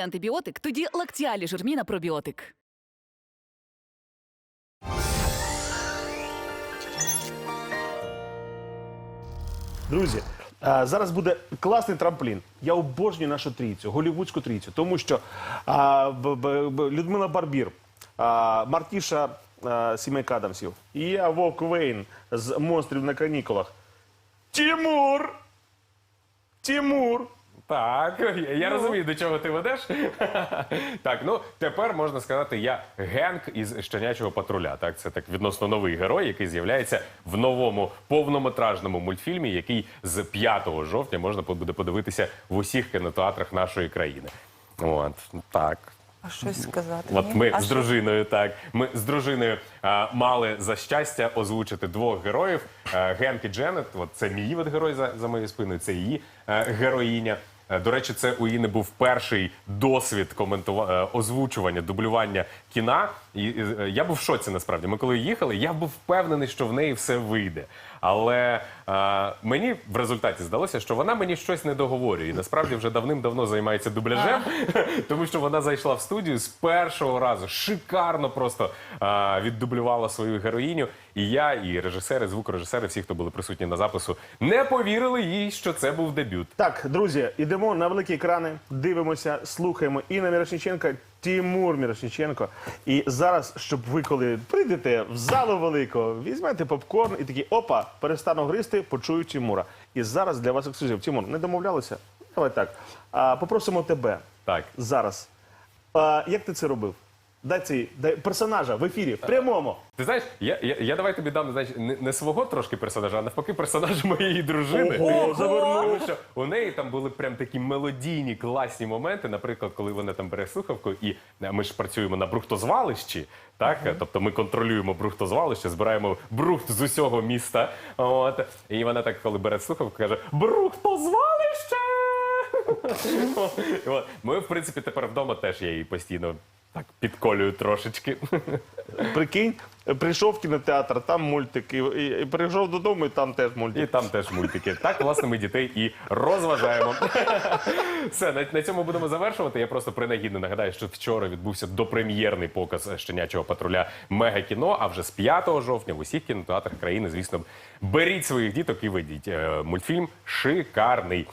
Герой антибіотик, тоді лактіалі жирміна пробіотик. Друзі, зараз буде класний трамплін. Я обожнюю нашу трійцю, голівудську трійцю, тому що а, б, б, б, Людмила Барбір, а, Мартіша а, Сімейка Адамсів і я Вовк Вейн з монстрів на канікулах. Тімур! Тімур! Так, я, я розумію, до чого ти ведеш. так, ну тепер можна сказати, я Генк із щенячого патруля. Так, це так відносно новий герой, який з'являється в новому повнометражному мультфільмі, який з 5 жовтня можна буде подивитися в усіх кінотеатрах нашої країни. От так. А щось сказати? От ми а з що? дружиною, так ми з дружиною а, мали за щастя озвучити двох героїв: а, Генк і Дженет. От це мій от герой за, за моєю спиною, це її а, героїня. Е, До речі, це у Іни був перший досвід коментува... е, озвучування, дублювання кіна. І і, е, я був в шоці насправді. Ми коли їхали, я був впевнений, що в неї все вийде. Але е, мені в результаті здалося, що вона мені щось не договорює. І насправді вже давним-давно займається дубляжем, тому що вона зайшла в студію з першого разу. Шикарно просто е, віддублювала свою героїню. І я, і режисери, звукорежисери, всі, хто були присутні на запису, не повірили їй, що це був дебют. Так, друзі, ідемо на великі екрани, дивимося, слухаємо Інна Мірошніченка, Тімур Мірошніченко. І зараз, щоб ви, коли прийдете в залу велику, візьмете попкорн і такі опа, перестану гристи, почую Тімура. І зараз для вас ексклюзив. Тімур, не домовлялися? Давай так. А, попросимо тебе Так. зараз. А, як ти це робив? Дай цей дай персонажа в ефірі, в прямому. Ти знаєш, я, я, я давай тобі дам знаєш, не, не свого трошки персонажа, а навпаки, персонажа моєї дружини. Ого. Тому що у неї там були прям такі мелодійні, класні моменти. Наприклад, коли вона там бере слухавку, і е, ми ж працюємо на брухтозвалищі. Так, тобто ми контролюємо брухтозвалище, збираємо брухт з усього міста. От і вона так, коли бере слухавку, каже: Брухтозвалище! Ми, в принципі, тепер вдома теж я її постійно так підколюю трошечки. Прикинь, прийшов в кінотеатр, там мультик, і, і, прийшов додому, і там теж мультик. І там теж мультики. Так, власне, ми дітей і розважаємо. Все, на, на цьому будемо завершувати. Я просто принагідно нагадаю, що вчора відбувся допрем'єрний показ щенячого патруля Мегакіно. А вже з 5 жовтня в усіх кінотеатрах країни, звісно, беріть своїх діток і ведіть. Е, Мультфільм шикарний.